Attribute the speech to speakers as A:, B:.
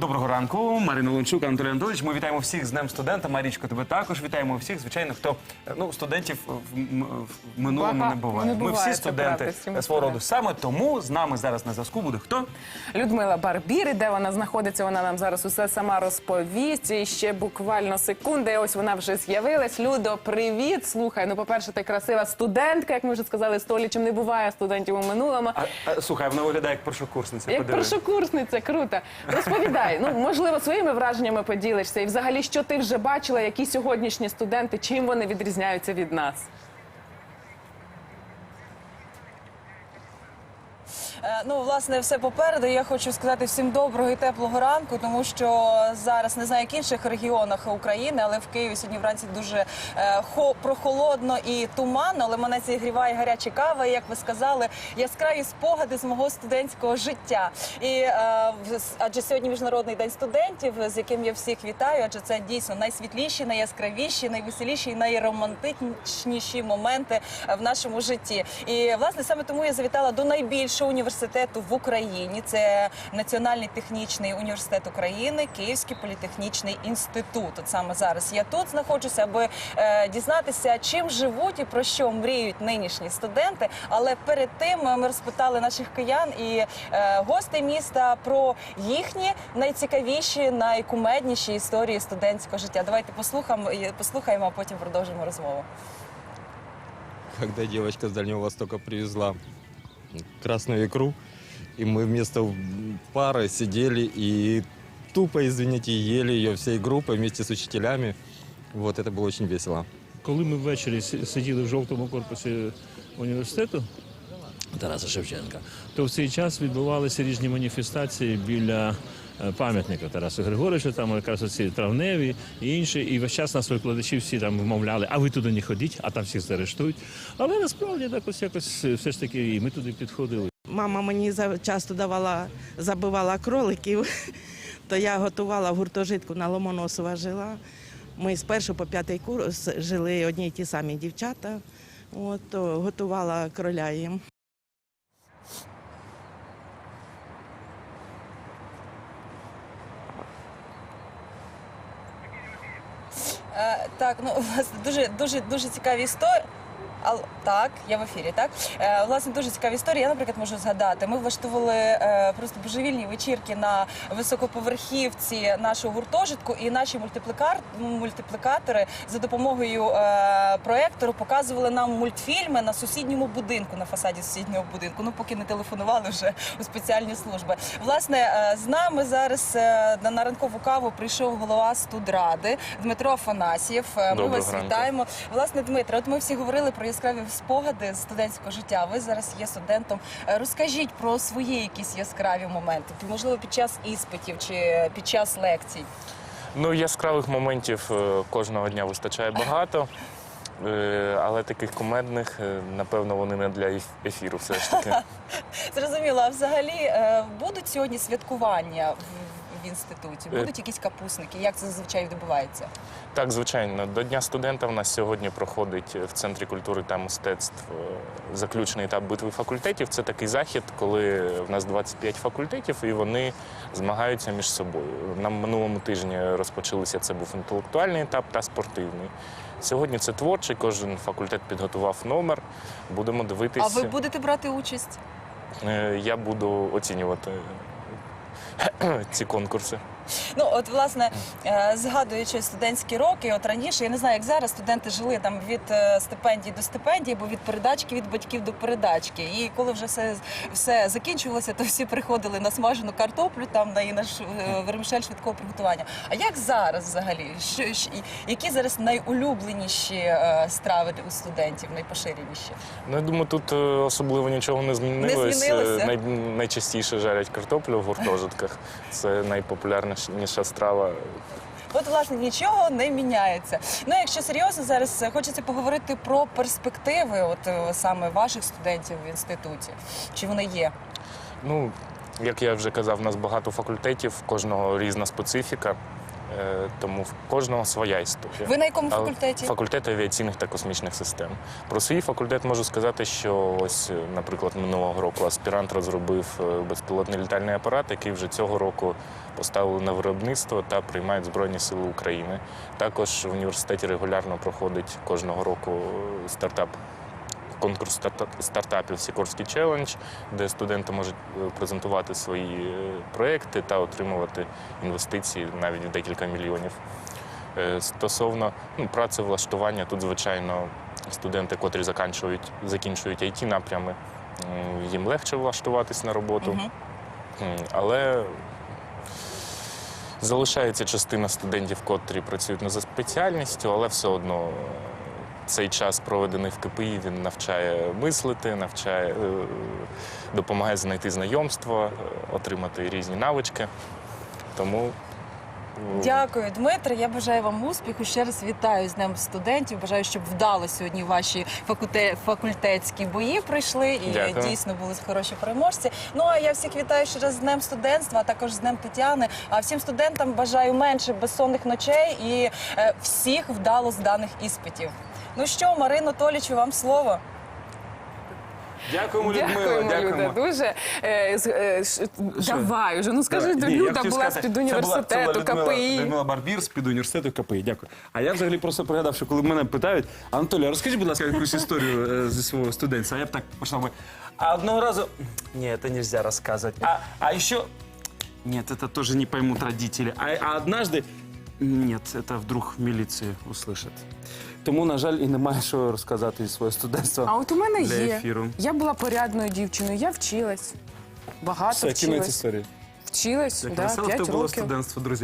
A: Доброго ранку, Марина Лунчук, Анатолій Анатолійович. Ми вітаємо всіх з Днем студента. Марічко, тебе також вітаємо всіх. Звичайно, хто ну студентів в, в минулому
B: Бага-
A: не буває.
B: не
A: Ми
B: буває,
A: всі
B: це
A: студенти
B: всі ми
A: свого роду. Саме тому з нами зараз на зв'язку буде хто?
B: Людмила Барбір, і де вона знаходиться, вона нам зараз усе сама розповість. І ще буквально секунди. Ось вона вже з'явилась. Людо, привіт. Слухай, ну по-перше, ти красива студентка, як ми вже сказали, столічем не буває студентів у минулому.
A: А, а, слухай, вона виглядає як першокурсниця.
B: Як
A: подиви.
B: першокурсниця, круто. Розповідай, ну можливо, своїми враженнями поділишся. І взагалі, що ти вже бачила, які сьогоднішні студенти, чим вони відрізняються від нас?
C: Е, Ну, власне, все попереду. Я хочу сказати всім доброго і теплого ранку, тому що зараз не знаю, як інших регіонах України, але в Києві сьогодні вранці дуже е, прохолодно і туманно. Але мене зігріває гаряча кава. І, як ви сказали, яскраві спогади з мого студентського життя. І е, адже сьогодні міжнародний день студентів, з яким я всіх вітаю. Адже це дійсно найсвітліші, найяскравіші, найвеселіші і найромантичніші моменти е, в нашому житті. І власне саме тому я завітала до найбільшого університету в Україні. Це Національний технічний університет України, Київський політехнічний інститут. От саме зараз я тут знаходжуся, аби е, дізнатися, чим живуть і про що мріють нинішні студенти. Але перед тим е, ми розпитали наших киян і е, гостей міста про їхні найцікавіші, найкумедніші історії студентського життя. Давайте послухаємо, послухаємо, а потім продовжимо розмову.
D: когда девочка с Дальнего Востока привезла красную икру, и мы вместо пары сидели и тупо, извините, ели ее всей группой вместе с учителями. Вот это было очень весело.
E: Коли ми ввечері си- сиділи в жовтому корпусі університету Тараса Шевченка, то в цей час відбувалися різні маніфестації біля е, пам'ятника Тарасу Григоровичу, там якраз оці травневі і інші. І весь час нас викладачі всі там вмовляли, а ви туди не ходіть, а там всіх заарештують. Але насправді так ось якось е, все ж таки і ми туди підходили.
F: Мама мені часто давала, забивала кроликів, то я готувала в гуртожитку на Ломоносова жила. Ми з першого по п'ятий курс жили одні й ті самі дівчата. От, готувала кроля їм.
C: Так, ну власне дуже дуже дуже цікаві історії. Ал, так, я в ефірі, так е, власне дуже цікаві історії. Я, наприклад, можу згадати. Ми влаштували е, просто божевільні вечірки на високоповерхівці нашого гуртожитку, і наші мультиплікар... мультиплікатори за допомогою е, проектору показували нам мультфільми на сусідньому будинку, на фасаді сусіднього будинку. Ну, поки не телефонували вже у спеціальні служби. Власне, е, з нами зараз е, на на ранкову каву прийшов голова студради Дмитро Афанасьєв. Е, Ми
A: Доброго
C: вас
A: ранку.
C: вітаємо. Власне, Дмитро, от ми всі говорили про яскраві спогади з студентського життя. Ви зараз є студентом. Е, Розкажіть про свої якісь яскраві моменти, можливо, під час іспитів чи під час лекцій.
G: Ну, яскравих моментів е, кожного дня вистачає багато, е, але таких кумедних, е, напевно, вони не для ефіру все ж таки.
C: Зрозуміло, а взагалі будуть сьогодні святкування в, інституті? Будуть якісь капусники? Як це зазвичай відбувається?
G: Так, звичайно, до Дня студента в нас сьогодні проходить в Центрі культури та мистецтв е, заключний етап битви факультетів. Це такий захід, коли в нас 25 факультетів і вони змагаються між собою. На минулому тижні розпочалися це був інтелектуальний етап та спортивний. Сьогодні це творчий, кожен факультет підготував номер. Будемо дивитися.
C: А ви будете брати участь?
G: Е, Я буду оцінювати ці конкурси.
C: Ну, от, власне, е, згадуючи студентські роки, от раніше, я не знаю, як зараз студенти жили там від е, стипендії до стипендії, або від передачки від батьків до передачки. І коли вже все, все закінчувалося, то всі приходили на смажену картоплю, там на і на е, вермишель швидкого приготування. А як зараз взагалі? Що, які зараз найулюбленіші страви у студентів, найпоширеніші?
G: Ну, я думаю, тут особливо нічого не змінилось.
C: змінилося?
G: Е, Най, найчастіше жарять картоплю в гуртожитках. Це найпопулярніша страва.
C: От, власне, нічого не міняється. Ну, якщо серйозно, зараз е, хочеться поговорити про перспективи, от е, саме ваших студентів в інституті. Чи вони є?
G: Ну, як я вже казав, у нас багато факультетів, кожного різна специфіка. Е, Тому в кожного своя історія.
C: Ви на якому факультеті?
G: Факультет авіаційних та космічних систем. Про свій факультет можу сказати, що ось, е, наприклад, минулого року аспірант розробив е, безпілотний літальний апарат, який вже цього року поставили на виробництво та приймають Збройні Сили України. Також в університеті регулярно проходить кожного року стартап. Конкурс стартапів Сікорський челендж, де студенти можуть е, презентувати свої е, проекти та отримувати інвестиції навіть в декілька мільйонів. Е, Стосовно ну, працевлаштування, тут, звичайно, студенти, котрі закінчують, закінчують it напрями, їм легше влаштуватись на роботу. М, Але залишається частина студентів, котрі працюють не за спеціальністю, але все одно цей час, проведений в КПІ, він навчає мислити, навчає, е, допомагає знайти знайомства, е, отримати різні навички. Тому
C: Дякую, Дмитре. Я бажаю вам успіху. Ще раз вітаю з Днем студентів. Бажаю, щоб вдало сьогодні ваші факульте- факультетські бої пройшли і
G: Дякую.
C: дійсно були хороші переможці. Ну а я всіх вітаю ще раз з Днем студентства, а також з Днем Тетяни. А всім студентам бажаю менше безсонних ночей і е, всіх вдало зданих іспитів. Ну що, Марино Толічу, вам слово.
A: Дякуємо, Людмила.
B: Дякуємо, Люда,
A: Дякуємо.
B: дуже. Е, з- е, ш- давай уже, ну скажи,
A: Давай. Ні, я
B: Люда
A: хотів
B: була
A: сказати,
B: з-під
A: це була- це
B: університету,
A: була Людмила-
B: КПІ.
A: Людмила Барбір з під університету КПІ. Дякую. А я взагалі просто пригадав, що коли мене питають, Анатолій, розкажи, будь ласка, якусь історію е, зі свого студентства. Я б так почав би. А одного разу. Ні, це не можна розказувати. А, а ще. Нет, это тоже не поймут родители. А, а однажды... Нет, это вдруг в міліції услышать. Тому, на жаль, і немає що розказати зі свого студентства.
B: А от у мене
A: для
B: є.
A: ефіру.
B: Я була порядною дівчиною, я вчилась. Багато
A: Все, кінець
B: вчилась.
A: історії.
B: Вчилась,
A: Як
B: да,
A: весело в
B: 5
A: тебе було
B: років.
A: студентство, друзі.